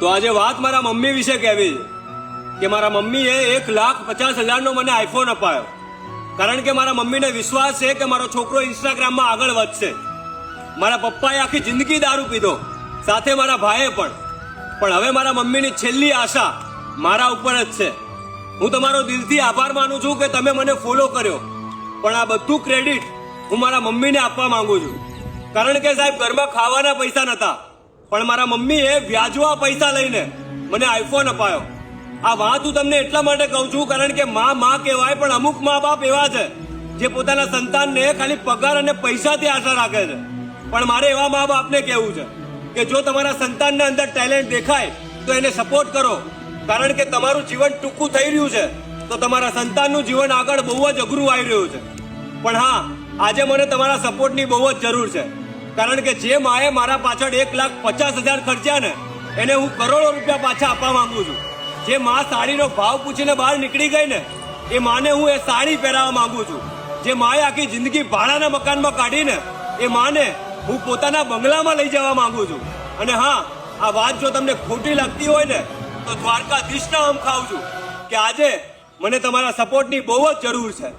તો આજે વાત મારા મમ્મી વિશે કહેવી છે કે મારા મમ્મીએ એક લાખ પચાસ હજારનો મને આઈફોન અપાયો. કારણ કે મારા મમ્મીને વિશ્વાસ છે કે મારો છોકરો ઇન્સ્ટાગ્રામમાં આગળ વધશે. મારા પપ્પાએ આખી જિંદગી દારૂ પીધો. સાથે મારા ભાઈએ પણ. પણ હવે મારા મમ્મીની છેલ્લી આશા મારા ઉપર જ છે. હું તમારો દિલથી આભાર માનું છું કે તમે મને ફોલો કર્યો. પણ આ બધું ક્રેડિટ હું મારા મમ્મીને આપવા માંગુ છું. કારણ કે સાહેબ, ઘરમાં ખાવાના પૈસા નતા. પણ મારા મમ્મીએ વ્યાજવા પૈસા લઈને મને આઈફોન અપાયો. આ વાત હું તમને એટલા માટે કહું છું, કારણ કે માં માં કહેવાય, પણ અમુક મા બાપ એવા છે, જે પોતાના સંતાનને ખાલી પગાર અને પૈસાથી આશા રાખે છે. પણ મારે એવા મા બાપને કહેવું છે કે જો તમારા સંતાનને અંદર ટેલેન્ટ દેખાય, તો એને સપોર્ટ કરો. કારણ કે તમારું જીવન ટૂંકું થઈ રહ્યું છે, તો તમારા સંતાનનું જીવન આગળ બહુ જ અઘરું આવી રહ્યું છે. પણ હા, આજે મને તમારા સપોર્ટની બહુ જ જરૂર છે. કારણ કે જે માએ મારા પાછળ એક લાખ પચાસ હજાર ખર્ચ્યા ને, એને હું કરોડો રૂપિયા પાછા આપવા માંગુ છું. જે માં સાડીનો ભાવ પૂછીને બહાર નીકળી ગઈ ને, એ માને હું એ સાડી પહેરાવવા માંગુ છું. જે માએ આખી જિંદગી ભાડાના મકાનમાં કાઢીને એ માને હું પોતાના બંગલામાં લઈ જવા માંગુ છું. અને હા, આ વાત જો તમને ખોટી લાગતી હોય ને, તો દ્વારકાધીશના આમ ખાઉં છું કે આજે મને તમારા સપોર્ટની બહુ જ જરૂર છે.